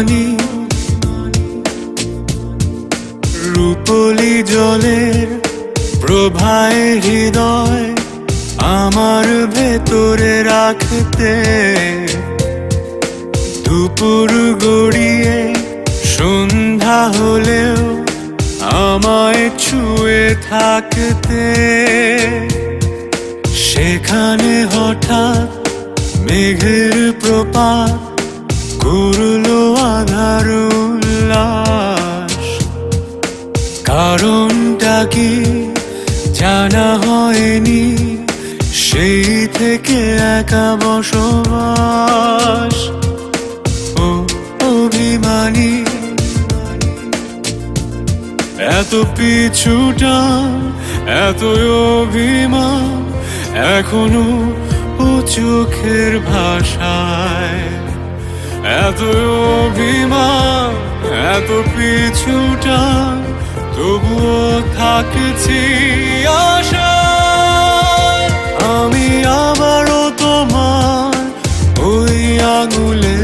মানি রূপলি জলের প্রভায় হৃদয় আমার ভেতরে রাখতে। দুপুর গড়িয়ে সন্ধ্যা হলেও আমায় ছুঁয়ে থাকতে। সেখানে হঠাৎ মেঘের প্রপাত, কুরুল আধার উল্লাস কারণটা কি জানা হয়নি? সেই থেকে একা বসবাস। ও অভিমানী। এত পিছুটা, এত অভিমান এখনও ও চোখের ভাষায়। এত অভিমান, এত পিছুটা, তবুও থাকছি আশায়। আমি আবারও তোমার ওই আঙুলে,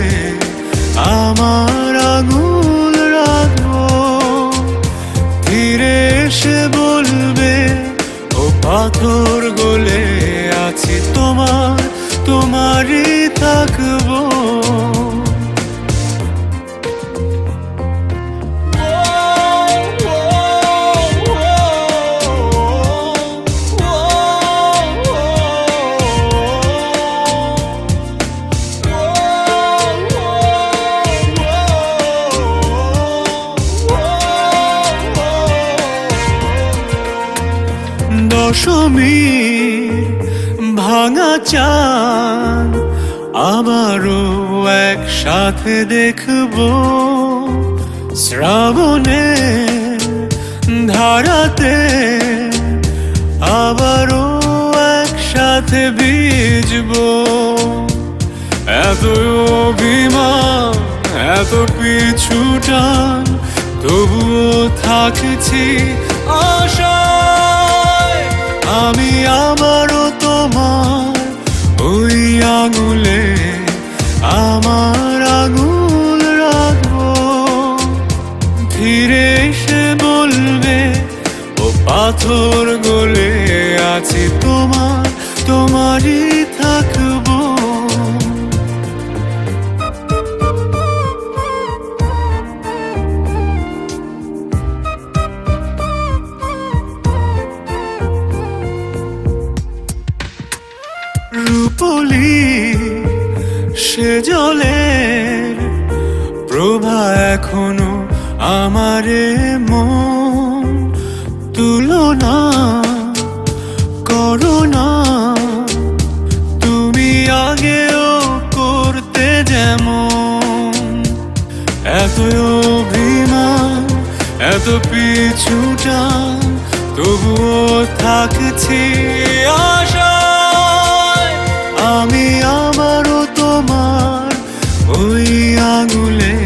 আমার আঙুল রাখব। ধীরে এসে বলবে, ও পাথর গলে আছি তোমার, তোমারই থাকব। দশমী ভাঙা চাঁদ, আবারও একসাথে দেখব শ্রাবণে ধারাতে, আবারও একসাথে ভিজব। এত অভিমান, এত পিছুটান তবুও থাকছি আশায়। আঙুলে আমার আঙুল রাখব। ধীরে সে বলবে ও পাথর গলে আছি তোমার তোমারই রূপলি সে জলের প্রভা এখনও আমারে মন তুলনা করো না তুমি আগেও করতে যেমন। এত অভিমান, এত পিছুটা তবুও থাকছি আঙুলে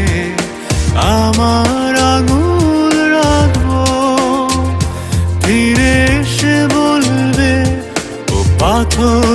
আমার আঙুল রাখব। ফিরে এসে বলবে ও পাথর